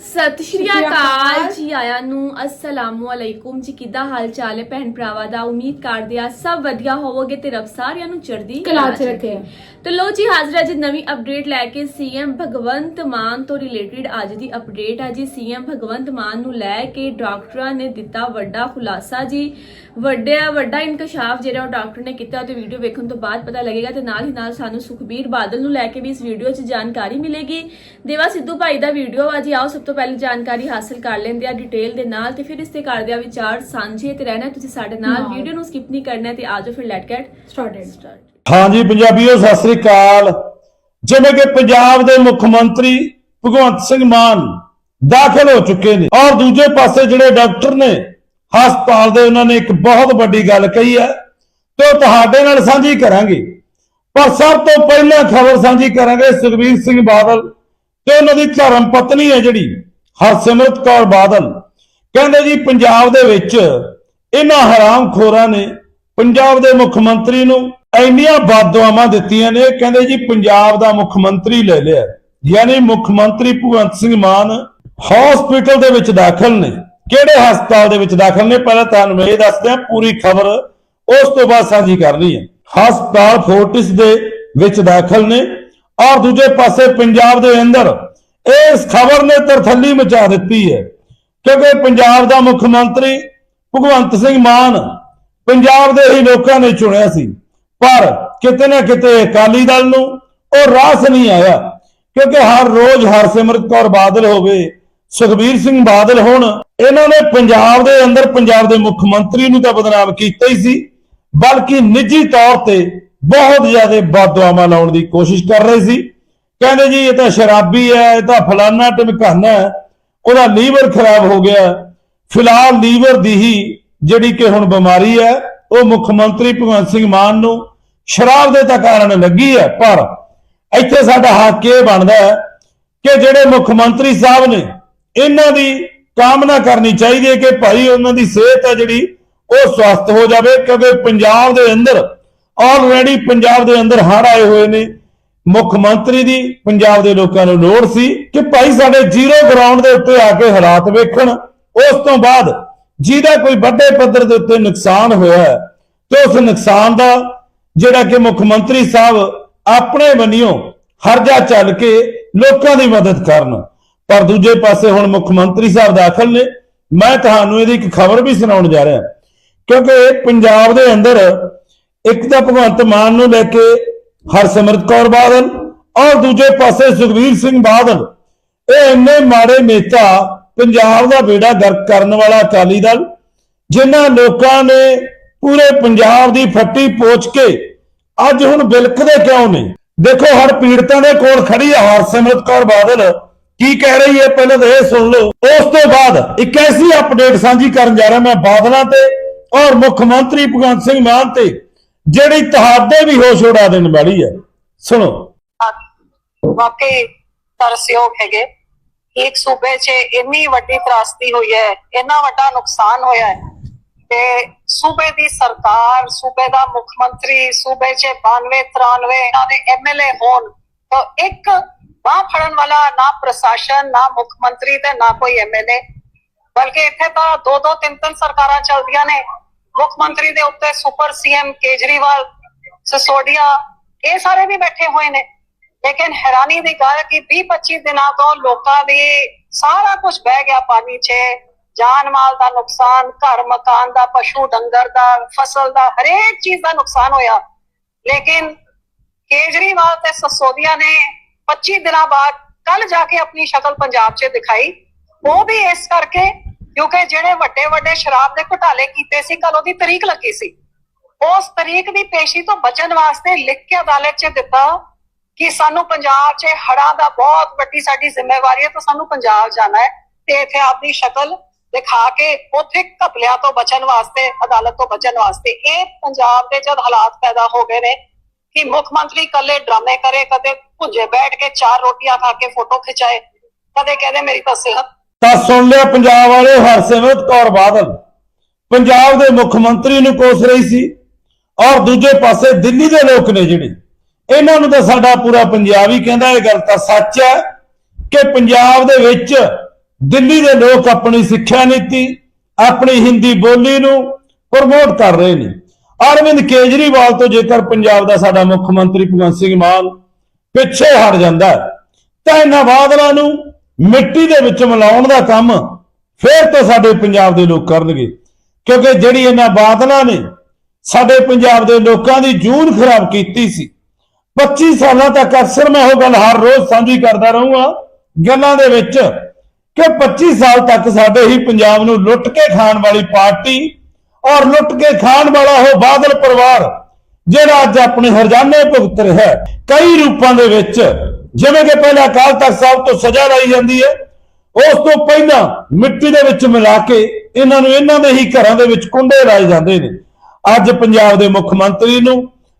ਸਤਿ ਸ਼੍ਰੀ ਅਕਾਲ ਜੀ ਆਇਆਂ ਨੂੰ। ਅਸਲਾਮੁ ਅਲੈਕੁਮ ਜੀ ਕਿੱਦਾਂ ਹਾਲ ਚਾਲ ਹੈ ਭੈਣ ਭਰਾਵਾਂ ਦਾ? ਉਮੀਦ ਕਰਦੇ ਆ ਸਭ ਵਧੀਆ ਹੋਵੋਗੇ ਤੇ ਰੱਬ ਸਾਰਿਆਂ ਨੂੰ ਚੜ੍ਹਦੀ ਕਲਾ 'ਚ ਰੱਖੇ। ਤੇ ਲੋ ਜੀ ਹਾਜ਼ਰ ਹੈ ਜੀ ਨਵੀਂ ਅਪਡੇਟ ਲੈ ਕੇ ਸੀਐਮ ਭਗਵੰਤ ਮਾਨ ਤੋਂ ਰਿਲੇਟਡ ਅੱਜ ਦੀ ਅਪਡੇਟ ਹੈ ਜੀ। ਸੀਐਮ ਭਗਵੰਤ ਮਾਨ ਨੂੰ ਲੈ ਕੇ ਡਾਕਟਰਾਂ ਨੇ ਦਿੱਤਾ ਵੱਡਾ ਖੁਲਾਸਾ ਜੀ। ਵੱਡਾ ਵੱਡਾ ਇਨਕਸ਼ਾਫ ਜਿਹੜਾ ਉਹ ਡਾਕਟਰ ਨੇ ਕੀਤਾ ਤੇ ਵੀਡੀਓ ਵੇਖਣ ਤੋਂ ਬਾਅਦ ਪਤਾ ਲੱਗੇਗਾ ਤੇ ਨਾਲ ਹੀ ਨਾਲ ਸਾਨੂੰ ਸੁਖਬੀਰ ਬਾਦਲ ਨੂੰ ਲੈ ਕੇ ਵੀ ਇਸ ਵੀਡੀਓ 'ਚ ਜਾਣਕਾਰੀ ਮਿਲੇਗੀ। ਦੇਵਾ ਸਿੱਧੂ ਭਾਈ ਦਾ ਵੀਡੀਓ ਆ ਜੀ ਆਓ ਸਭ ਤੋਂ ਪਹਿਲੇ ਜਾਣਕਾਰੀ ਹਾਸਲ ਕਰ ਲੈਂਦੇ ਆ ਡਿਟੇਲ ਦੇ ਨਾਲ ਤੇ ਫਿਰ ਇਸ ਤੇ ਕਰਦੇ ਆ ਵਿਚਾਰ ਸਾਂਝੇ ਤੇ ਰਹਿਣਾ ਤੁਸੀਂ ਸਾਡੇ ਨਾਲ। ਵੀਡੀਓ ਨੂੰ ਸਕਿਪ ਨਹੀਂ ਕਰਨਾ ਤੇ ਆਜੋ ਫਿਰ ਲੈਟ ਗੈਟ ਸਟਾਰਟਡ ਸਟਾਰਟ ਹਾਂਜੀ ਪੰਜਾਬੀਓ ਸਤਿ ਸ੍ਰੀ ਅਕਾਲ। ਜਿਵੇਂ ਕਿ ਪੰਜਾਬ ਦੇ ਮੁੱਖ ਮੰਤਰੀ ਭਗਵੰਤ ਸਿੰਘ ਮਾਨ ਦਾਖਲ ਹੋ ਚੁੱਕੇ ਨੇ ਔਰ ਦੂਜੇ ਪਾਸੇ ਜਿਹੜੇ ਡਾਕਟਰ ਨੇ ਹਸਪਤਾਲ ਦੇ ਉਹਨਾਂ ਨੇ ਇੱਕ ਬਹੁਤ ਵੱਡੀ ਗੱਲ ਕਹੀ ਹੈ ਤੇ ਉਹ ਤੁਹਾਡੇ ਨਾਲ ਸਾਂਝੀ ਕਰਾਂਗੇ। ਪਰ ਸਭ ਤੋਂ ਪਹਿਲਾਂ ਖਬਰ ਸਾਂਝੀ ਕਰਾਂਗੇ ਸੁਖਬੀਰ ਸਿੰਘ ਬਾਦਲ ਤੇ ਉਹਨਾਂ ਦੀ ਧਰਮ ਪਤਨੀ ਹੈ ਜਿਹੜੀ, ਹਰਸਿਮਰਤ ਕੌਰ ਬਾਦਲ। ਕਹਿੰਦੇ ਜੀ, ਪੰਜਾਬ ਦੇ ਵਿੱਚ ਇਹਨਾਂ ਹਰਾਮਖੋਰਾਂ ਨੇ ਪੰਜਾਬ ਦੇ ਮੁੱਖ ਮੰਤਰੀ ਨੂੰ ਇੰਨੀਆਂ ਬਦਦੁਆਵਾਂ ਦਿੱਤੀਆਂ ਨੇ, ਕਹਿੰਦੇ ਜੀ, ਪੰਜਾਬ ਦਾ ਮੁੱਖ ਮੰਤਰੀ ਲੈ ਲਿਆ। ਯਾਨੀ ਮੁੱਖ ਮੰਤਰੀ ਭਗਵੰਤ ਸਿੰਘ ਮਾਨ ਹਸਪੀਟਲ ਦੇ ਵਿੱਚ ਦਾਖਲ ਨੇ। ਕਿਹੜੇ ਹਸਪਤਾਲ ਦੇ ਵਿੱਚ ਦਾਖਲ ਨੇ? ਪਹਿਲਾਂ ਤੁਹਾਨੂੰ ਇਹ ਦੱਸਦੇ ਹਾਂ ਪੂਰੀ ਖਬਰ ਉਸ ਤੋਂ ਬਾਅਦ ਸਾਂਝੀ ਕਰਨੀ ਹੈ। ਹਸਪਤਾਲ ਫੋਰਟਿਸ ਦੇ ਵਿੱਚ ਦਾਖਲ ਨੇ। ਔਰ ਦੂਜੇ ਪਾਸੇ ਪੰਜਾਬ ਦੇ ਅੰਦਰ ਇਸ ਖਬਰ ਨੇ ਤਰਥੱਲੀ ਮਚਾ ਦਿੱਤੀ ਹੈ। ਕਿਉਂਕਿ ਪੰਜਾਬ ਦਾ ਮੁੱਖ ਮੰਤਰੀ ਭਗਵੰਤ ਸਿੰਘ ਮਾਨ ਪੰਜਾਬ ਦੇ ਹੀ ਲੋਕਾਂ ਨੇ ਚੁਣਿਆ ਸੀ। ਪਰ ਕਿਤੇ ਨਾ ਕਿਤੇ ਅਕਾਲੀ ਦਲ ਨੂੰ ਉਹ ਰਾਸ ਨਹੀਂ ਆਇਆ। ਕਿਉਂਕਿ ਹਰ ਰੋਜ਼ ਹਰਸਿਮਰਤ ਕੌਰ ਬਾਦਲ ਹੋਵੇ, ਸੁਖਬੀਰ ਸਿੰਘ ਬਾਦਲ ਹੋਣ, ਇਹਨਾਂ ਨੇ ਪੰਜਾਬ ਦੇ ਅੰਦਰ ਪੰਜਾਬ ਦੇ ਮੁੱਖ ਮੰਤਰੀ ਨੂੰ ਤਾਂ ਬਦਨਾਮ ਕੀਤਾ ਹੀ ਸੀ। ਬਲਕਿ ਨਿੱਜੀ ਤੌਰ ਤੇ ਬਹੁਤ ਜ਼ਿਆਦਾ ਬਦਦੁਆਵਾਂ ਲਾਉਣ ਦੀ ਕੋਸ਼ਿਸ਼ ਕਰ ਰਹੇ ਸੀ। ਕਹਿੰਦੇ ਜੀ, ਇਹ ਤਾਂ ਸ਼ਰਾਬੀ ਹੈ, ਇਹ ਤਾਂ ਫਲਾਨਾ ਟਮਕਾਨਾ ਉਹਦਾ ਲੀਵਰ ਖਰਾਬ ਹੋ ਗਿਆ। ਫਿਲਹਾਲ ਲੀਵਰ ਦੀ ਹੀ ਜਿਹੜੀ ਕਿ ਹੁਣ ਬਿਮਾਰੀ ਹੈ, ਉਹ ਮੁੱਖ ਮੰਤਰੀ ਭਗਵੰਤ ਸਿੰਘ ਮਾਨ ਨੂੰ ਸ਼ਰਾਬ ਦੇ ਤਾਂ ਕਾਰਨ ਲੱਗੀ ਹੈ, ਪਰ ਇੱਥੇ ਸਾਡਾ ਹੱਕ ਇਹ ਬਣਦਾ ਹੈ ਕਿ ਜਿਹੜੇ ਮੁੱਖ ਮੰਤਰੀ ਸਾਹਿਬ ਨੇ ਇਹਨਾਂ ਦੀ ਕਾਮਨਾ ਕਰਨੀ ਚਾਹੀਦੀ ਹੈ ਕਿ ਭਾਈ ਉਹਨਾਂ ਦੀ ਸਿਹਤ ਹੈ ਜਿਹੜੀ, ਉਹ ਸਵਸਥ ਹੋ ਜਾਵੇ, ਕਿਉਂਕਿ ਪੰਜਾਬ ਦੇ ਅੰਦਰ ਆਲਰੇਡੀ ਪੰਜਾਬ ਦੇ ਅੰਦਰ ਹੜ੍ਹ ਆਏ ਹੋਏ ਨੇ। ਮੁੱਖ ਮੰਤਰੀ ਦੀ ਪੰਜਾਬ ਦੇ ਲੋਕਾਂ ਨੂੰ ਲੋੜ ਸੀ ਕਿ ਭਾਈ ਸਾਡੇ ਜ਼ੀਰੋ ਗਰਾਊਂਡ ਦੇ ਉੱਤੇ ਆ ਕੇ ਹਾਲਾਤ ਵੇਖਣ। ਉਸ ਤੋਂ ਬਾਅਦ ਜਿਹਦਾ ਕੋਈ ਵੱਡੇ ਪੱਧਰ ਦੇ ਉੱਤੇ ਨੁਕਸਾਨ ਹੋਇਆ ਤੇ ਉਸ ਨੁਕਸਾਨ ਦਾ ਜਿਹੜਾ ਕਿ ਮੁੱਖ ਮੰਤਰੀ ਸਾਹਿਬ ਆਪਣੇ ਬੰਨਿਓ ਹਰਜਾ ਚੱਲ ਕੇ ਲੋਕਾਂ ਦੀ ਮਦਦ ਕਰਨ। ਪਰ ਦੂਜੇ ਪਾਸੇ ਹੁਣ ਮੁੱਖ ਮੰਤਰੀ ਸਾਹਿਬ ਦਾਖਲ ਨੇ। ਮੈਂ ਤੁਹਾਨੂੰ ਇਹਦੀ ਇੱਕ ਖਬਰ ਵੀ ਸੁਣਾਉਣ ਜਾ ਰਿਹਾ। ਕਿਉਂਕਿ ਪੰਜਾਬ ਦੇ ਅੰਦਰ ਇੱਕ ਤਾਂ ਭਗਵੰਤ ਮਾਨ ਨੂੰ ਲੈ ਕੇ ਹਰਸਿਮਰਤ ਕੌਰ ਬਾਦਲ ਔਰ ਦੂਜੇ ਪਾਸੇ ਸੁਖਬੀਰ ਸਿੰਘ ਬਾਦਲ। ਇਹ ਇੰਨੇ ਮਾੜੇ ਨੇਤਾ ਪੰਜਾਬ ਦਾ ਬੇੜਾ ਗਰਕ ਕਰਨ ਵਾਲਾ ਅਕਾਲੀ ਦਲ, ਜਿਨ੍ਹਾਂ ਲੋਕਾਂ ਨੇ ਪੂਰੇ ਪੰਜਾਬ ਦੀ ਫੱਟੀ ਪੋਚ ਕੇ ਅੱਜ ਹੁਣ ਬਿਲਕਦੇ ਕਿਉਂ ਨੇ ਦੇਖੋ, ਹਰ ਪੀੜਤਾਂ ਦੇ ਕੋਲ ਖੜੀ ਹੈ ਹਰਸਿਮਰਤ ਕੌਰ ਬਾਦਲ। ਕੀ ਕਹਿ ਰਹੀ ਹੈ? ਪਹਿਲਾਂ ਤਾਂ ਇਹ ਸੁਣ ਲਓ। ਉਸ ਤੋਂ ਬਾਅਦ ਇੱਕ ਐਸੀ ਅਪਡੇਟ ਸਾਂਝੀ ਕਰਨ ਜਾ ਰਿਹਾ ਮੈਂ ਬਾਦਲਾਂ ਤੇ ਔਰ ਮੁੱਖ ਮੰਤਰੀ ਭਗਵੰਤ ਸਿੰਘ ਮਾਨ ਤੇ। ਜਿਹੜੀ ਤੁਹਾਡੇ ਵੀ ਹੋਸ਼ ਉਡਾ ਦੇਣ ਵਾਲੀ ਹੈ। ਸੁਣੋ। ਵਾਕਈ ਤਰਸਯੋਗ ਹੈਗੇ। ਇੱਕ ਸੂਬੇ 'ਚ ਇੰਨੀ ਵੱਡੀ ਤਰਾਸਦੀ ਹੋਈ ਹੈ, ਇੰਨਾ ਵੱਡਾ ਨੁਕਸਾਨ ਹੋਇਆ ਹੈ ਤੇ ਸੂਬੇ ਦੀ ਸਰਕਾਰ, ਸੂਬੇ ਦਾ ਮੁੱਖ ਮੰਤਰੀ, ਸੂਬੇ 'ਚ 92 93 ਇਹਨਾਂ ਦੇ ਐਮਐਲਏ ਹੋਣ ਤਾਂ ਇੱਕ ਬਾਹ ਫੜਨ ਵਾਲਾ, ਨਾ ਪ੍ਰਸ਼ਾਸਨ, ਨਾ ਮੁੱਖ ਮੰਤਰੀ ਤੇ ਨਾ ਕੋਈ ਐਮਐਲਏ ਬਲਕਿ ਇੱਥੇ ਤਾਂ ਦੋ ਦੋ ਤਿੰਨ ਤਿੰਨ ਸਰਕਾਰਾਂ ਚੱਲਦੀਆਂ ਨੇ। ਮੁੱਖ ਮੰਤਰੀ ਦੇ ਉੱਤੇ ਸੁਪਰ ਸੀਐਮ ਕੇਜਰੀਵਾਲ, ਸਸੋਡੀਆ, ਇਹ ਸਾਰੇ ਵੀ ਬੈਠੇ ਹੋਏ ਨੇ। ਲੇਕਿਨ ਹੈਰਾਨੀ ਦੀ ਗੱਲ ਹੈ ਕਿ 20 25 ਦਿਨਾਂ ਤੋਂ ਲੋਕਾਂ ਦੀ ਸਾਰਾ ਕੁਝ ਬਹਿ ਗਿਆ ਪਾਣੀ 'ਚ। ਜਾਨ ਮਾਲ ਦਾ ਨੁਕਸਾਨ, ਘਰ ਮਕਾਨ ਦਾ, ਪਸ਼ੂ ਡੰਗਰ ਦਾ, ਫਸਲ ਦਾ, ਹਰੇਕ ਚੀਜ਼ ਦਾ ਨੁਕਸਾਨ ਹੋਇਆ। ਲੇਕਿਨ ਕੇਜਰੀਵਾਲ ਤੇ ਸਸੋਦੀਆ ਨੇ 25 ਦਿਨਾਂ ਬਾਅਦ ਕੱਲ ਜਾ ਕੇ ਆਪਣੀ ਸ਼ਕਲ ਪੰਜਾਬ 'ਚ ਦਿਖਾਈ। ਉਹ ਵੀ ਇਸ ਕਰਕੇ ਕਿਉਂਕਿ ਜਿਹੜੇ ਵੱਡੇ ਵੱਡੇ ਸ਼ਰਾਬ ਦੇ ਘੁਟਾਲੇ ਕੀਤੇ ਸੀ ਕੱਲ ਉਹਦੀ ਤਰੀਕ ਲੱਗੀ ਸੀ। ਉਸ ਤਰੀਕ ਦੀ ਪੇਸ਼ੀ ਤੋਂ ਬਚਣ ਵਾਸਤੇ ਲਿਖ ਕੇ ਅਦਾਲਤ 'ਚ ਦਿੱਤਾ ਕਿ ਸਾਨੂੰ ਪੰਜਾਬ 'ਚ ਹੜ੍ਹਾਂ ਦਾ ਬਹੁਤ ਵੱਡੀ ਸਾਡੀ ਜ਼ਿੰਮੇਵਾਰੀ ਹੈ ਤਾਂ ਸਾਨੂੰ ਪੰਜਾਬ ਜਾਣਾ ਹੈ ਤੇ ਇੱਥੇ ਆਪਣੀ ਸ਼ਕਲ ਦਿਖਾ ਕੇ ਉੱਥੇ ਘਪਲਿਆਂ ਤੋਂ ਬਚਣ ਵਾਸਤੇ, ਅਦਾਲਤ ਤੋਂ ਬਚਣ ਵਾਸਤੇ ਇਹ ਪੰਜਾਬ ਦੇ ਜਦ ਹਾਲਾਤ ਪੈਦਾ ਹੋ ਗਏ ਨੇ ਕਿ ਮੁੱਖ ਮੰਤਰੀ ਕੱਲੇ ਡਰਾਮੇ ਕਰੇ, ਕਦੇ ਭੁੱਜੇ ਬੈਠ ਕੇ ਚਾਰ ਰੋਟੀਆਂ ਖਾ ਕੇ ਫੋਟੋ ਖਿਚਾਏ, ਕਦੇ ਕਹਿੰਦੇ ਮੇਰੀ ਤਾਂ ਸਿਹਤ ਤਾਂ ਸੁਣ ਲਿਆ ਪੰਜਾਬ ਵਾਲੇ ਹਰਸਿਮਰਤ ਕੌਰ ਬਾਦਲ। ਪੰਜਾਬ ਦੇ ਮੁੱਖ ਮੰਤਰੀ ਨੂੰ ਕੋਸ ਰਹੀ ਸੀ ਔਰ ਦੂਜੇ ਪਾਸੇ ਦਿੱਲੀ ਦੇ ਲੋਕ ਨੇ ਜਿਹੜੇ, ਇਹਨਾਂ ਨੂੰ ਤਾਂ ਸਾਡਾ ਪੂਰਾ ਪੰਜਾਬ ਹੀ ਕਹਿੰਦਾ ਇਹ ਗੱਲ ਤਾਂ ਸੱਚ ਹੈ ਕਿ ਪੰਜਾਬ ਦੇ ਵਿੱਚ ਦਿੱਲੀ ਦੇ ਲੋਕ ਆਪਣੀ ਸਿੱਖਿਆ ਨੀਤੀ, ਆਪਣੀ ਹਿੰਦੀ ਬੋਲੀ ਨੂੰ ਪ੍ਰਮੋਟ ਕਰ ਰਹੇ ਨੇ। ਅਰਵਿੰਦ ਕੇਜਰੀਵਾਲ ਤੋਂ ਜੇਕਰ ਪੰਜਾਬ ਦਾ ਸਾਡਾ ਮੁੱਖ ਮੰਤਰੀ ਭਗਵੰਤ ਸਿੰਘ ਮਾਨ ਪਿੱਛੇ ਹਟ ਜਾਂਦਾ ਤਾਂ ਇਹਨਾਂ ਬਾਦਲਾਂ ਨੂੰ ਮਿੱਟੀ ਦੇ ਵਿੱਚ ਮਿਲਾਉਣ ਦਾ ਕੰਮ ਫੇਰ ਤੋਂ ਸਾਡੇ ਪੰਜਾਬ ਦੇ ਲੋਕ ਕਰਨਗੇ। ਕਿਉਂਕਿ ਜਿਹੜੀ ਇਹਨਾਂ ਬਾਦਲਾਂ ਨੇ ਸਾਡੇ ਪੰਜਾਬ ਦੇ ਲੋਕਾਂ ਦੀ ਜੂਨ ਖਰਾਬ ਕੀਤੀ ਸੀ 25 ਸਾਲਾਂ ਤੱਕ ਅਕਸਰ ਮੈਂ ਉਹ ਗੱਲ ਹਰ ਰੋਜ਼ ਸਾਂਝੀ ਕਰਦਾ ਰਹੂੰਗਾ, ਗੱਲਾਂ ਦੇ ਵਿੱਚ ਕਿ 25 ਸਾਲ ਤੱਕ ਸਾਡੇ ਹੀ ਪੰਜਾਬ ਨੂੰ ਲੁੱਟ ਕੇ ਖਾਣ ਵਾਲੀ ਪਾਰਟੀ ਔਰ ਲੁੱਟ ਕੇ ਖਾਣ ਵਾਲਾ ਉਹ ਬਾਦਲ ਪਰਿਵਾਰ ਜਿਹੜਾ ਅੱਜ ਆਪਣੇ ਹਰਜਾਨੇ ਭੁਗਤ ਰਿਹਾ ਕਈ ਰੂਪਾਂ ਦੇ ਵਿੱਚ ਜਿਵੇਂ ਕਿ ਪਹਿਲਾਂ ਅਕਾਲ ਤਖਤ ਸਾਹਿਬ ਤੋਂ ਸਜ਼ਾ ਲਈ ਜਾਂਦੀ ਹੈ, ਉਸ ਤੋਂ ਪਹਿਲਾਂ ਮਿੱਟੀ ਦੇ ਵਿੱਚ ਮਿਲਾ ਕੇ ਇਹਨਾਂ ਨੂੰ ਇਹਨਾਂ ਦੇ ਹੀ ਘਰਾਂ ਦੇ ਵਿੱਚ ਕੁੰਡੇ ਲਾਏ ਜਾਂਦੇ ਨੇ। ਅੱਜ ਪੰਜਾਬ ਦੇ ਮੁੱਖ ਮੰਤਰੀ ਨੂੰ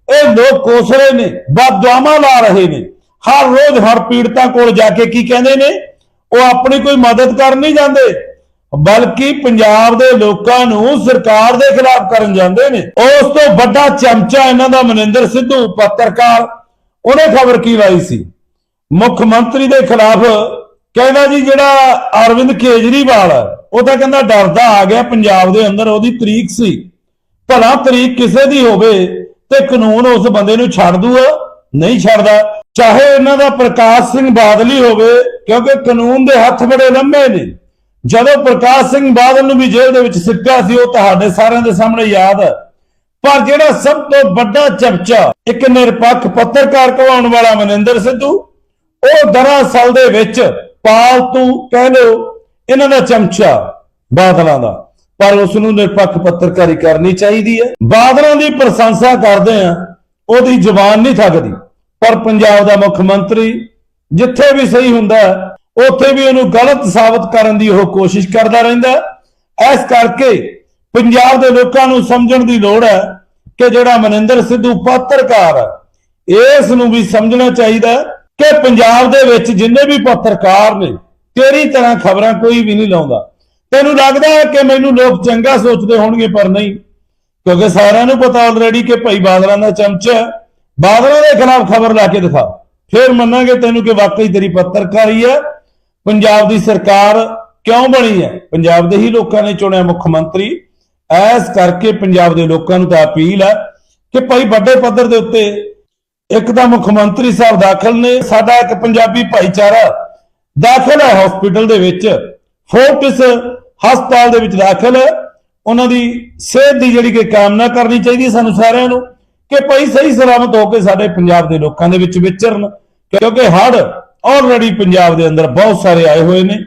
ਇਹ ਲੋਕ ਕੋਸ ਨੇ ਬਦਦੁਆਵਾਂ ਲਾ ਰਹੇ ਨੇ। ਹਰ ਰੋਜ਼ ਹਰ ਪੀੜਤਾਂ ਕੋਲ ਜਾ ਕੇ ਕੀ ਕਹਿੰਦੇ ਨੇ? ਉਹ ਆਪਣੀ ਕੋਈ ਮਦਦ ਕਰਨ ਨਹੀਂ ਜਾਂਦੇ, ਬਲਕਿ ਪੰਜਾਬ ਦੇ ਲੋਕਾਂ ਨੂੰ ਸਰਕਾਰ ਦੇ ਖਿਲਾਫ ਕਰਨ ਜਾਂਦੇ ਨੇ। ਉਸ ਤੋਂ ਵੱਡਾ ਚਮਚਾ ਇਹਨਾਂ ਦਾ ਮਨਿੰਦਰ ਸਿੱਧੂ, ਪੱਤਰਕਾਰ, ਉਹਨੇ ਖਬਰ ਕੀ ਲਾਈ ਸੀ? ਮੁੱਖ ਮੰਤਰੀ ਦੇ ਖਿਲਾਫ ਕਹਿੰਦਾ ਜੀ ਜਿਹੜਾ ਅਰਵਿੰਦ ਕੇਜਰੀਵਾਲ, ਉਹ ਤਾਂ ਕਹਿੰਦਾ ਡਰਦਾ ਆ ਗਿਆ ਪੰਜਾਬ ਦੇ ਅੰਦਰ, ਉਹਦੀ ਤਰੀਕ ਸੀ। ਭਲਾ ਤਰੀਕ ਕਿਸੇ ਦੀ ਹੋਵੇ ਤੇ ਕਾਨੂੰਨ ਉਸ ਬੰਦੇ ਨੂੰ ਛੱਡ ਦੂਗਾ, ਨਹੀਂ ਛੱਡਦਾ। ਚਾਹੇ ਇਹਨਾਂ ਦਾ ਪ੍ਰਕਾਸ਼ ਸਿੰਘ ਬਾਦਲ ਹੀ ਹੋਵੇ, ਕਿਉਂਕਿ ਕਾਨੂੰਨ ਦੇ ਹੱਥ ਬੜੇ ਲੰਮੇ ਨੇ। ਜਦੋਂ ਪ੍ਰਕਾਸ਼ ਸਿੰਘ ਬਾਦਲ ਨੂੰ ਵੀ ਜੇਲ੍ਹ ਦੇ ਵਿੱਚ ਸਿੱਟਿਆ ਸੀ, ਉਹ ਤੁਹਾਡੇ ਸਾਰਿਆਂ ਦੇ ਸਾਹਮਣੇ ਯਾਦ ਹੈ। ਪਰ ਜਿਹੜਾ ਸਭ ਤੋਂ ਵੱਡਾ ਚਰਚਾ ਇੱਕ ਨਿਰਪੱਖ ਪੱਤਰਕਾਰ ਕਹਾਉਣ ਵਾਲਾ ਮਨਿੰਦਰ ਸਿੱਧੂ ਉਹ ਦਰਅਸਲ ਦੇ ਵਿੱਚ ਪਾਲਤੂ ਕਹਿ ਲਓ, ਇਹਨਾਂ ਦਾ ਚਮਚਾ ਬਾਦਲਾਂ ਦਾ। ਪਰ ਉਸ ਨੂੰ ਨਿਰਪੱਖ ਪੱਤਰਕਾਰੀ ਕਰਨੀ ਚਾਹੀਦੀ ਹੈ। ਬਾਦਲਾਂ ਦੀ ਪ੍ਰਸ਼ੰਸਾ ਕਰਦੇ ਆ ਉਹਦੀ ਜ਼ੁਬਾਨ ਨਹੀਂ ਥੱਕਦੀ। ਪਰ ਪੰਜਾਬ ਦਾ ਮੁੱਖ ਮੰਤਰੀ ਜਿੱਥੇ ਵੀ ਸਹੀ ਹੁੰਦਾ ਉੱਥੇ ਵੀ ਉਹਨੂੰ ਗਲਤ ਸਾਬਤ ਕਰਨ ਦੀ ਉਹ ਕੋਸ਼ਿਸ਼ ਕਰਦਾ ਰਹਿੰਦਾ ਇਸ ਕਰਕੇ ਪੰਜਾਬ ਦੇ ਲੋਕਾਂ ਨੂੰ ਸਮਝਣ ਦੀ ਲੋੜ ਹੈ ਕਿ ਜਿਹੜਾ ਮਨਿੰਦਰ ਸਿੱਧੂ ਪੱਤਰਕਾਰ ਹੈ, ਇਸ ਨੂੰ ਵੀ ਸਮਝਣਾ ਚਾਹੀਦਾ ਕਿ ਪੰਜਾਬ ਦੇ ਵਿੱਚ ਜਿੰਨੇ ਵੀ ਪੱਤਰਕਾਰ ਨੇ, ਤੇਰੀ ਤਰ੍ਹਾਂ ਖਬਰਾਂ ਕੋਈ ਵੀ ਨਹੀਂ ਲਾਉਂਦਾ। ਤੈਨੂੰ ਲੱਗਦਾ ਹੈ ਕਿ ਮੈਨੂੰ ਲੋਕ ਚੰਗਾ ਸੋਚਦੇ ਹੋਣਗੇ, ਪਰ ਨਹੀਂ। ਕਿਉਂਕਿ ਸਾਰਿਆਂ ਨੂੰ ਪਤਾ ਆਲਰੇਡੀ ਕਿ ਭਾਈ ਬਾਦਲਾਂ ਦਾ ਚਮਚਾ ਬਾਦਲਾਂ ਦੇ ਖਿਲਾਫ ਖਬਰ ਲਾ ਕੇ ਦਿਖਾ। ਫਿਰ ਮੰਨਾਂਗੇ ਤੈਨੂੰ ਕਿ ਵਾਕਈ ਤੇਰੀ ਪੱਤਰਕਾਰੀ ਹੈ। ਪੰਜਾਬ ਦੀ ਸਰਕਾਰ ਕਿਉਂ ਬਣੀ ਹੈ? ਪੰਜਾਬ ਦੇ ਹੀ ਲੋਕਾਂ ਨੇ ਚੁਣਿਆ ਮੁੱਖ ਮੰਤਰੀ। ਐਸ ਕਰਕੇ ਪੰਜਾਬ ਦੇ ਲੋਕਾਂ ਨੂੰ ਤਾਂ ਅਪੀਲ ਹੈ ਕਿ ਭਾਈ ਵੱਡੇ ਪੱਧਰ ਦੇ ਉੱਤੇ ਇੱਕ ਤਾਂ ਮੁੱਖ ਮੰਤਰੀ ਸਾਹਿਬ ਦਾਖਲ ਨੇ, ਸਾਡਾ ਇੱਕ ਪੰਜਾਬੀ ਭਾਈਚਾਰਾ ਦਾਖਲ ਹੈ ਹਸਪੀਟਲ ਦੇ ਵਿੱਚ। ਫੋਰਟਿਸ ਹਸਪਤਾਲ ਦੇ ਵਿੱਚ ਦਾਖਲ ਹੈ। ਉਹਨਾਂ ਦੀ ਸਿਹਤ ਦੀ ਜਿਹੜੀ ਕਿ ਕਾਮਨਾ ਕਰਨੀ ਚਾਹੀਦੀ ਹੈ ਸਾਨੂੰ ਸਾਰਿਆਂ ਨੂੰ ਕਿ ਭਾਈ ਸਹੀ ਸਲਾਮਤ ਹੋ ਕੇ ਸਾਡੇ ਪੰਜਾਬ ਦੇ ਲੋਕਾਂ ਦੇ ਵਿੱਚ ਵਿਚਰਨ, ਕਿਉਂਕਿ ਹੜ ਆਲਰੇਡੀ ਪੰਜਾਬ ਦੇ ਅੰਦਰ ਬਹੁਤ ਸਾਰੇ ਆਏ ਹੋਏ ਨੇ।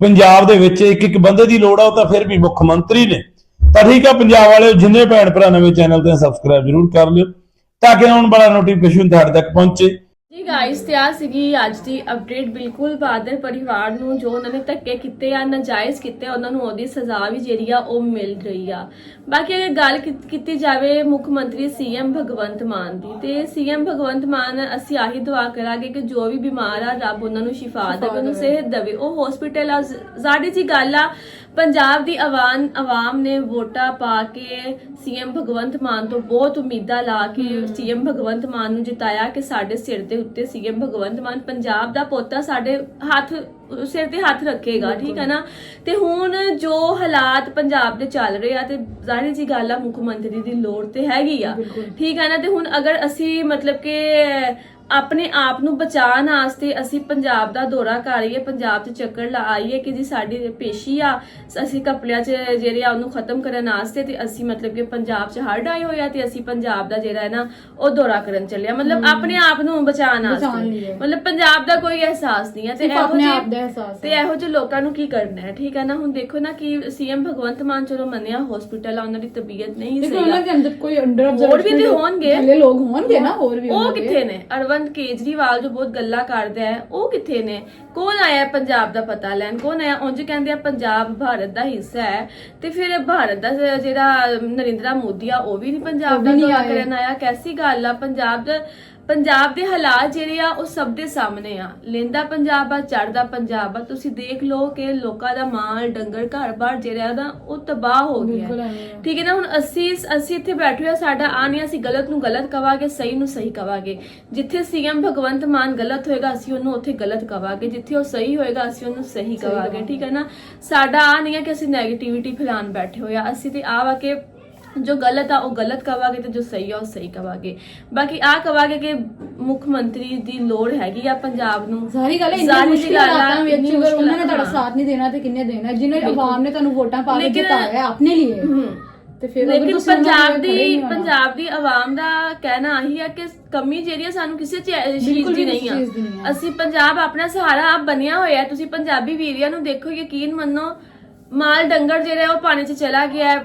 ਪੰਜਾਬ ਦੇ ਵਿੱਚ ਇੱਕ ਇੱਕ ਬੰਦੇ ਦੀ ਲੋੜ ਆ, ਉਹ ਤਾਂ ਫਿਰ ਵੀ ਮੁੱਖ ਮੰਤਰੀ ਨੇ। ਤਾਂ ਠੀਕ ਆ, ਪੰਜਾਬ ਵਾਲਿਓ ਜਿੰਨੇ ਭੈਣ ਭਰਾ ਨਵੇਂ ਚੈਨਲ ਤੇ ਸਬਸਕ੍ਰਾਈਬ ਜ਼ਰੂਰ ਕਰ ਲਿਓ। ਤਾਂ ਕਿ ਆਉਣ ਵਾਲਾ ਨੋਟੀਫਿਕੇਸ਼ਨ ਤੁਹਾਡੇ ਤੱਕ ਪਹੁੰਚੇ। ਜੀ ਗਾਇਸ ਤੇ ਆ ਸੀਗੀ ਅੱਜ ਦੀ ਅਪਡੇਟ ਬਿਲਕੁਲ ਬਾਦਲ ਪਰਿਵਾਰ ਨੂੰ ਜੋ ਉਹਨਾਂ ਨੇ ਧੱਕੇ ਕੀਤੇ ਆ ਨਾਜਾਇਜ਼ ਕੀਤੇ ਉਹਨਾਂ ਨੂੰ ਉਹਦੀ ਸਜ਼ਾ ਵੀ ਜਿਹੜੀ ਆ ਉਹ ਮਿਲ ਰਹੀ ਆ। ਬਾਕੀ ਅਗਰ ਗੱਲ ਕੀ- ਕੀਤੀ ਜਾਵੇ ਮੁੱਖ ਮੰਤਰੀ ਸੀਐਮ ਭਗਵੰਤ ਮਾਨ ਦੀ ਤੇ ਸੀਐਮ ਭਗਵੰਤ ਮਾਨ ਅਸੀਂ ਆਹੀ ਦੁਆ ਕਰਾਂਗੇ ਕਿ ਜੋ ਵੀ ਬਿਮਾਰ ਆ ਰੱਬ ਉਹਨਾਂ ਨੂੰ ਸ਼ਿਫਾ ਦੇਵੇ ਉਹਨੂੰ ਸਿਹਤ ਦੇਵੇ। ਉਹ ਹਸਪੀਟਲ ਆ ਜ਼ਾੜੀ ਜੀ ਗੱਲ ਆ ਪੰਜਾਬ ਦੀ ਆਵਾਮ ਆਵਾਮ ਨੇ ਵੋਟਾਂ ਪਾ ਕੇ ਸੀਐਮ ਭਗਵੰਤ ਮਾਨ ਤੋਂ ਬਹੁਤ ਉਮੀਦਾਂ ਲਾ ਕੇ ਸੀਐਮ ਭਗਵੰਤ ਮਾਨ ਨੂੰ ਜਿਤਾਇਆ ਕਿ ਸਾਡੇ ਸਿਰ ਦੇ ਉੱਤੇ ਸੀਐਮ ਭਗਵੰਤ ਮਾਨ ਪੰਜਾਬ ਦਾ ਪੋਤਾ ਸਾਡੇ ਹੱਥ ਸਿਰ ਤੇ ਹੱਥ ਰੱਖੇਗਾ ਠੀਕ ਹੈ ਨਾ? ਤੇ ਹੁਣ ਜੋ ਹਾਲਾਤ ਪੰਜਾਬ ਦੇ ਚੱਲ ਰਹੇ ਆ ਤੇ ਜ਼ਾਹਿਰ ਜੀ ਗੱਲ ਆ ਮੁੱਖ ਮੰਤਰੀ ਦੀ ਲੋੜ ਤੇ ਹੈਗੀ ਆ। ਠੀਕ ਹੈ ਨਾ? ਤੇ ਹੁਣ ਅਗਰ ਅਸੀਂ ਮਤਲਬ ਕਿ ਆਪਣੇ ਆਪ ਨੂੰ ਬਚਾਉਣ ਵਾਸਤੇ ਅਸੀਂ ਪੰਜਾਬ ਦਾ ਦੌਰਾ ਕਰੀਏ ਪੰਜਾਬ 'ਚ ਚੱਕਰ ਲਾਈਏ ਕਿ ਜੀ ਸਾਡੀ ਪੇਸ਼ੀ ਆ ਅਸੀਂ ਕੱਪੜਿਆਂ 'ਚ ਜਿਹੜੇ ਆ ਉਹਨੂੰ ਖਤਮ ਕਰਨ ਵਾਸਤੇ ਤੇ ਅਸੀਂ ਮਤਲਬ ਕਿ ਪੰਜਾਬ 'ਚ ਹੜ੍ਹ ਆਏ ਹੋਏ ਆ ਤੇ ਅਸੀਂ ਪੰਜਾਬ ਦਾ ਜਿਹੜਾ ਹੈ ਨਾ ਉਹ ਦੌਰਾ ਕਰਨ ਚੱਲਿਆ ਮਤਲਬ ਆਪਣੇ ਆਪ ਨੂੰ ਬਚਾਉਣ ਵਾਸਤੇ। ਮਤਲਬ ਪੰਜਾਬ ਦਾ ਕੋਈ ਅਹਿਸਾਸ ਨਹੀਂ ਹੈ। ਤੇ ਇਹੋ ਜਿਹੇ- ਆਪ ਦਾ ਅਹਿਸਾਸ ਤੇ। ਇਹੋ ਜਿਹੇ ਲੋਕਾਂ ਨੂੰ ਕੀ ਕਰਨਾ ਹੈ? ਠੀਕ ਹੈ ਨਾ? ਹੁਣ ਦੇਖੋ ਨਾ ਕਿ ਸੀਐਮ ਭਗਵੰਤ ਮਾਨ ਚਲੋ ਮੰਨਿਆ ਹਸਪੀਟਲ ਆ ਉਹਨਾਂ ਦੀ ਤਬੀਅਤ ਨਹੀਂ ਦੇਖੋ ਸਹੀ ਉਹਨਾਂ ਆ ਦੇ ਅੰਦਰ ਕੋਈ ਅੰਡਰ ਹੋਰ ਵੀ ਤੇ ਹੋਣਗੇ। ਲੋਕ ਹੋਣਗੇ ਨਾ ਹੋਰ ਵੀ ਉਹ। ਕਿੱਥੇ ਨੇ? ਅਰਵਿੰਦ ਕੇਜਰੀਵਾਲ ਜੋ ਬਹੁਤ ਗੱਲਾਂ ਕਰਦਾ ਹੈ ਉਹ ਕਿੱਥੇ ਨੇ? ਕੌਣ ਆਇਆ ਪੰਜਾਬ ਦਾ ਪਤਾ ਲੈਣ? ਕੌਣ ਆਇਆ? ਉਂਝ ਕਹਿੰਦੇ ਆ ਪੰਜਾਬ ਭਾਰਤ ਦਾ ਹਿੱਸਾ ਹੈ। ਤੇ ਫਿਰ ਭਾਰਤ ਦਾ ਜਿਹੜਾ ਨਰਿੰਦਰਾ ਮੋਦੀ ਆ ਉਹ ਵੀ ਨਹੀਂ ਪੰਜਾਬ ਦਾ ਦੌਰਾ। ਕਰਨ ਆਇਆ। ਕੈਸੀ ਗੱਲ ਆ? ਪੰਜਾਬ ਦਾ ਪੰਜਾਬ ਦੇ ਹਾਲਾਤ ਜਿਹੜੇ ਆ ਉਹ ਸਭ ਦੇ ਸਾਹਮਣੇ ਆ ਲੈਂਦਾ ਪੰਜਾਬ ਆ ਚੜਦਾ ਪੰਜਾਬ ਆ ਤੁਸੀਂ ਦੇਖ ਲਓ ਕਿ ਲੋਕਾਂ ਦਾ ਮਾਲ ਡੰਗਰ ਘਰ-ਬਾਰ ਜਿਹੜਾ ਨਾ ਉਹ ਤਬਾਹ ਹੋ ਗਿਆ ਹੈ। ਆ। ਠੀਕ ਹੈ ਨਾ ਹੁਣ ਅਸੀਂ ਅਸੀਂ ਇੱਥੇ ਬੈਠੇ ਆ, ਸਾਡਾ ਆ ਨਹੀਂ ਅਸੀਂ ਗਲਤ ਨੂੰ ਗਲਤ ਕਵਾਂਗੇ ਸਹੀ ਨੂੰ ਸਹੀ ਕਵਾਂਗੇ ਜਿੱਥੇ ਸੀਐਮ ਭਗਵੰਤ ਮਾਨ ਗਲਤ ਹੋਏਗਾ ਅਸੀਂ ਉਹਨੂੰ ਉੱਥੇ ਗਲਤ ਕਵਾਂਗੇ ਜਿੱਥੇ ਉਹ ਸਹੀ ਹੋਏਗਾ ਅਸੀਂ ਉਹਨੂੰ ਸਹੀ ਕਵਾਂਗੇ। ਠੀਕ ਹੈ ਨਾ ਸਾਡਾ ਆ ਨਹੀਂ ਹੈ ਕਿ ਅਸੀਂ 네ਗੇਟਿਵਿਟੀ ਫੈਲਾਉਣ ਬੈਠੇ ਹੋਏ ਆ ਅਸੀਂ ਤੇ ਆ ਵਾ ਕਿ ਜੋ ਗਲਤ ਆ ਉਹ ਗਲਤ ਕਵਾਂਗੇ ਤੇ ਜੋ ਸਹੀ ਆ ਉਹ ਸਹੀ ਕਵਾਂਗੇ ਬਾਕੀ ਆ ਕਵਾਂਗੇ ਕਿ ਮੁੱਖ ਮੰਤਰੀ ਦੀ ਲੋੜ ਹੈਗੀ ਆ ਪੰਜਾਬ ਨੂੰ ਸਾਰੀ ਗੱਲ ਹੈ ਇੰਨੀ ਮੁਸ਼ਕਿਲ ਜਿਹੀ ਗੱਲ ਆ, ਹਾਲਾਤਾਂ ਵਿੱਚ ਇੰਨੀ ਅਗਰ ਮੁਸ਼ਕਿਲ ਉਹਨਾਂ ਨੇ ਤੁਹਾਡਾ ਹਾਂ। ਸਾਥ ਨਹੀਂ ਦੇਣਾ ਤੇ ਕਿੰਨੇ ਦੇਣਾ ਜਿਹਨੇ ਬਿਲਕੁਲ। ਆਵਾਮ ਨੇ ਤੁਹਾਨੂੰ ਵੋਟਾਂ ਪਾ ਕੇ ਲੇਕਿਨ- ਜਿਤਾਇਆ ਹੈ ਆਪਣੇ ਲਈ ਹਮ। ਤੇ ਫਿਰ ਅਗਰ ਲੇਕਿਨ ਤੁਸੀਂ ਉਹਨਾਂ ਪੰਜਾਬ ਦੀ। ਪੰਜਾਬ ਦੀ ਆਵਾਮ ਦਾ ਕਹਿਣਾ ਆਹੀ ਹੈ ਕਿ ਕਮੀ ਜਿਹੜੀ ਆ ਸਾਨੂੰ ਕਿਸੇ ਚੀਜ਼ ਦੀ ਨਹੀਂ ਆ। ਅਸੀਂ ਪੰਜਾਬ ਆਪਣਾ ਸਹਾਰਾ ਆਪ ਬਣਿਆ ਹੋਇਆ ਹੈ। ਤੁਸੀਂ ਪੰਜਾਬੀ ਵੀਰਿਆਂ ਨੂੰ ਦੇਖੋ ਯਕੀਨ ਮੰਨੋ ਮਾਲ ਡੰਗਰ ਜਿਹੜਾ ਹੈ ਉਹ ਪਾਣੀ 'ਚ ਚਲਾ ਗਿਆ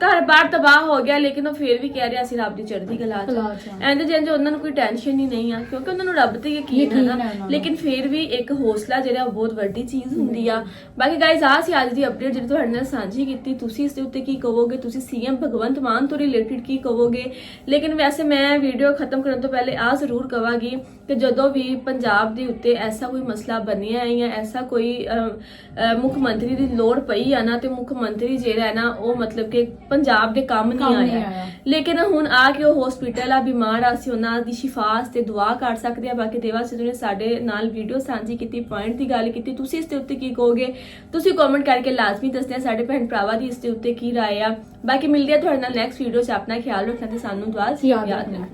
ਘਰ ਬਾਰ ਤਬਾਹ ਹੋ ਗਿਆ ਲੇਕਿਨ ਉਹ ਫੇਰ ਵੀ ਕਹਿ ਰਿਹਾ ਅਸੀਂ ਰੱਬ ਦੀ ਚੜ੍ਹਦੀ ਕਲਾ 'ਚ। ਕਲਾ 'ਚ ਆ। ਐਂਦੇ ਜਿੰਜ ਉਹਨਾਂ ਨੂੰ ਕੋਈ ਟੈਨਸ਼ਨ ਹੀ ਨਹੀਂ ਆ ਕਿਉਂਕਿ ਉਹਨਾਂ ਨੂੰ ਰੱਬ ਤੇ ਯਕੀਨ ਹੈ ਨਾ। ਹੈ ਉਹਨਾਂ ਨੂੰ। ਲੇਕਿਨ ਫਿਰ ਵੀ ਇੱਕ ਹੌਸਲਾ ਜਿਹੜਾ ਉਹ ਬਹੁਤ ਵੱਡੀ ਚੀਜ਼ ਹੁੰਦੀ ਆ। ਬਾਕੀ ਗਾਇਜ਼ ਆ ਸੀ ਅੱਜ ਦੀ ਅਪਡੇਟ ਜਿਹੜੀ ਤੁਹਾਡੇ ਨਾਲ ਸਾਂਝੀ ਕੀਤੀ। ਤੁਸੀਂ ਇਸ ਦੇ ਉੱਤੇ ਕੀ ਕਹੋਗੇ? ਤੁਸੀਂ ਸੀਐਮ ਭਗਵੰਤ ਮਾਨ ਤੋਂ ਰਿਲੇਟਡ ਕੀ ਕਹੋਗੇ? ਲੇਕਿਨ ਵੈਸੇ ਮੈਂ ਵੀਡੀਓ ਖਤਮ ਕਰਨ ਤੋਂ ਪਹਿਲੇ ਆ ਜ਼ਰੂਰ ਕਵਾਂਗੀ ਕਿ ਜਦੋਂ ਵੀ ਪੰਜਾਬ ਦੇ ਉੱਤੇ ਐਸਾ ਕੋਈ ਮਸਲਾ ਬਣਿਆ ਹੈ ਜਾਂ ਐਸਾ ਕੋਈ ਮੁੱਖ ਮੰਤਰੀ ਦੀ ਲੋੜ ਪਈ ਆ ਨਾ ਤੇ ਮੁੱਖ ਮੰਤਰੀ ਜਿਹੜਾ ਹੈ ਨਾ ਉਹ ਮਤਲਬ ਕਿ ਪੰਜਾਬ ਦੇ ਕੰਮ ਨਹੀਂ ਆਇਆ। ਲੇਕਿਨ ਹੁਣ ਆ ਕੇ ਉਹ ਹਸਪੀਟਲ ਆ ਬਿਮਾਰ ਆ ਅਸੀਂ ਉਹਨਾਂ ਦੀ ਸ਼ਿਫਾ ਤੇ ਦੁਆ ਕਰ ਸਕਦੇ ਆ। ਬਾਕੀ ਦੇਵਾ ਸਿੱਧੂ ਨੇ ਸਾਡੇ ਨਾਲ ਵੀਡੀਓ ਸਾਂਝੀ ਕੀਤੀ ਪੁਆਇੰਟ ਦੀ ਗੱਲ ਕੀਤੀ। ਤੁਸੀਂ ਇਸ ਦੇ ਉੱਤੇ ਕੀ ਕਹੋਗੇ? ਤੁਸੀਂ ਕਮੈਂਟ ਕਰਕੇ ਲਾਜ਼ਮੀ ਦੱਸਣਾ ਸਾਡੇ ਭੈਣ ਭਰਾਵਾਂ ਦੀ ਇਸ ਦੇ ਉੱਤੇ ਕੀ ਰਾਏ ਆ। ਬਾਕੀ ਮਿਲਦੇ ਆ ਤੁਹਾਡੇ ਨਾਲ ਨੈਕਸਟ ਵੀਡੀਓ 'ਚ। ਆਪਣਾ ਖਿਆਲ ਰੱਖਣਾ ਤੇ ਸਾਨੂੰ ਦੁਆ ਯਾਦ। ਰੱਖਣਾ।